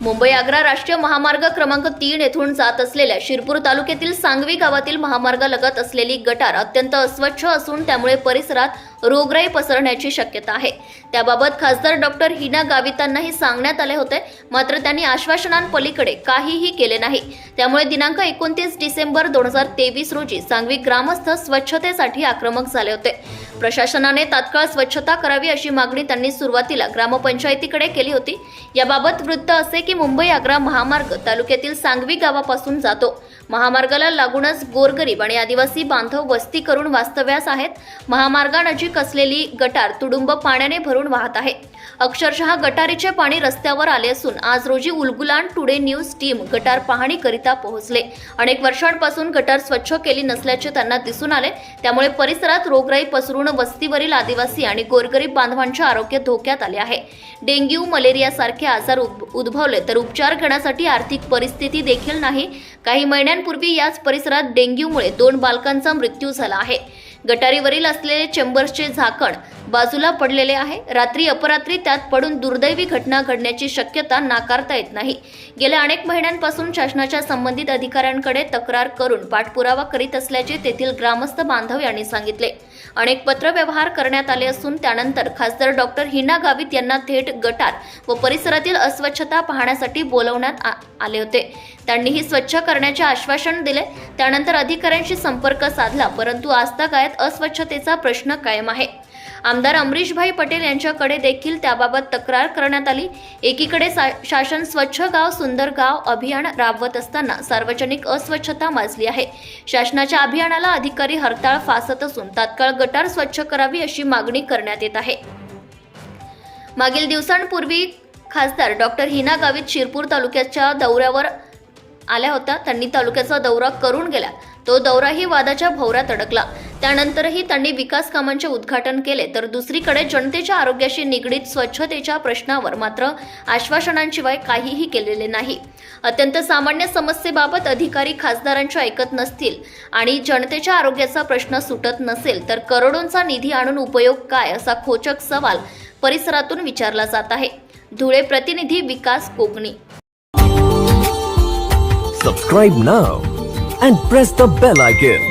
मुंबई आग्रा राष्ट्रीय महामार्ग क्रमांक तीन येथून जात असलेल्या शिरपूर तालुक्यातील सांगवी गावातील महामार्गालगत असलेली गटार अत्यंत अस्वच्छ असून त्यामुळे परिसरात रोगराई पसरण्याची शक्यता आहे. त्याबाबत खासदार डॉक्टर हिना गावितांनाही सांगण्यात आले होते मात्र त्यांनी आश्वासनांपलीकडे काहीही केले नाही. त्यामुळे दिनांक एकोणतीस डिसेंबर दोन हजार तेवीस रोजी सांगवी ग्रामस्थ स्वच्छतेसाठी आक्रमक झाले होते. प्रशासनाने तात्काळ स्वच्छता करावी अशी मागणी त्यांनी सुरुवातीला ग्रामपंचायतीकडे केली होती. याबाबत वृत्त असे की मुंबई आग्रा महामार्ग तालुक्यातील सांगवी गावापासून जातो. महामार्गाला लागूनच गोरगरीब आणि आदिवासी बांधव वस्ती करून वास्तव्यास आहेत. महामार्गानजीक असलेली गटार तुडुंब पाण्याने भरून वाहत आहे. अक्षरशः गटारीचे पाणी रस्त्यावर आले असून आज रोजी उलगुलान टुडे न्यूज टीम गटार पाहणीकरिता पोहोचले. अनेक वर्षांपासून गटार स्वच्छ केली नसल्याचे त्यांना दिसून आले. त्यामुळे परिसरात रोगराई पसरून वस्तीवरील आदिवासी आणि गोरगरीब बांधवांचे आरोग्य धोक्यात आले आहे. डेंग्यू मलेरियासारखे आजार उद्भवले तर उपचार घेण्यासाठी आर्थिक परिस्थिती देखील नाही. काही महिन्यांपूर्वी याच परिसरात डेंग्यूमुळे दोन बालकांचा मृत्यू झाला आहे. गटारीवरील असलेले चेंबर्सचे झाकण बाजूला पडलेले आहे. रात्री अपरात्री त्यात पडून दुर्दैवी घटना घडण्याची शक्यता नाकारता येत नाही. गेल्या अनेक महिन्यांपासून शासनाच्या संबंधित अधिकाऱ्यांकडे तक्रार करून पाठपुरावा करीत असल्याचे तेथील ग्रामस्थ बांधव यांनी सांगितले. अनेक पत्रव्यवहार करण्यात आले असून त्यानंतर खासदार डॉक्टर हिना गावित यांना थेट गटार व परिसरातील अस्वच्छता पाहण्यासाठी बोलवण्यात आ- आले होते. त्यांनीही स्वच्छ करण्याचे आश्वासन दिले. त्यानंतर अधिकाऱ्यांशी संपर्क साधला परंतु आजतागायत अस्वच्छतेचा प्रश्न कायम आहे. आमदार अमरीशभाई पटेल यांच्याकडे देखील त्याबाबत तक्रार करण्यात आली. एकीकडे सा- शासन स्वच्छ गाव सुंदर गाव अभियान राबवत असताना सार्वजनिक अस्वच्छता माजली आहे. शासनाच्या अभियानाला अधिकारी हरताळ फासत असून तात्काळ गटार स्वच्छ करावी अशी मागणी करण्यात येत आहे. मागील दिवसांपूर्वी खासदार डॉक्टर हिना गावित शिरपूर तालुक्याच्या दौऱ्यावर आल्या होत्या. त्यांनी तालुक्याचा दौरा करून गेला तो दौराही वादाच्या भोवऱ्यात अडकला. त्यानंतरही त्यांनी विकास कामांचे उद्घाटन केले. तर दुसरीकडे जनतेच्या आरोग्याशी निगडीत स्वच्छतेच्या प्रश्नावर मात्र आश्वासनांशिवाय काहीही केलेले नाही. अत्यंत सामान्य समस्येबाबत अधिकारी खासदारांच्या ऐकत नसतील आणि जनतेच्या आरोग्याचा प्रश्न सुटत नसेल तर करोडोंचा निधी आणून उपयोग काय असा खोचक सवाल परिसरातून विचारला जात आहे. धुळे प्रतिनिधी Vikas Kokani. Subscribe now and press the bell icon